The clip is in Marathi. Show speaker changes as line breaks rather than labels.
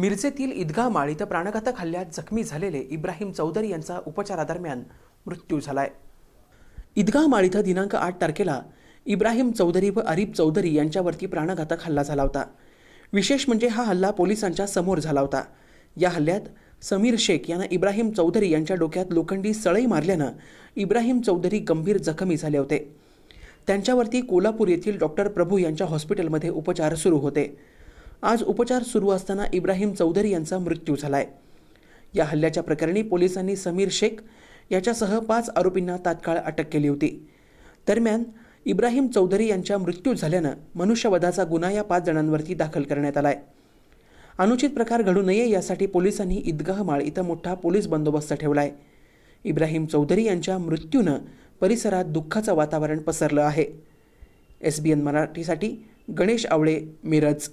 मिरजेतील ईदगाह माळ इथं प्राणघातक हल्ल्यात जखमी झालेले इब्राहिम चौधरी यांचा उपचारादरम्यान मृत्यू झालाय. ईदगाह माळ इथं दिनांक आठ तारखेला इब्राहिम चौधरी व अरीब चौधरी यांच्यावरती प्राणघातक हल्ला झाला होता. विशेष म्हणजे हा हल्ला पोलिसांच्या समोर झाला होता. या हल्ल्यात समीर शेख यांना इब्राहिम चौधरी यांच्या डोक्यात लोखंडी सळई मारल्यानं इब्राहिम चौधरी गंभीर जखमी झाले होते. त्यांच्यावरती कोल्हापूर येथील डॉक्टर प्रभू यांच्या हॉस्पिटलमध्ये उपचार सुरू होते. आज उपचार सुरू असताना इब्राहिम चौधरी यांचा मृत्यू झाला आहे या हल्ल्याच्या प्रकरणी पोलिसांनी समीर शेख याच्यासह पाच आरोपींना तात्काळ अटक केली होती. दरम्यान इब्राहिम चौधरी यांच्या मृत्यू झाल्यानं मनुष्यवधाचा गुन्हा या पाच जणांवरती दाखल करण्यात आला आहे अनुचित प्रकार घडू नये यासाठी पोलिसांनी ईदगाह माळ इथं मोठा पोलीस बंदोबस्त ठेवला आहे इब्राहिम चौधरी यांच्या मृत्यूनं परिसरात दुःखाचं वातावरण पसरलं आहे. एस बी एन मराठीसाठी गणेश आवळे मिरज.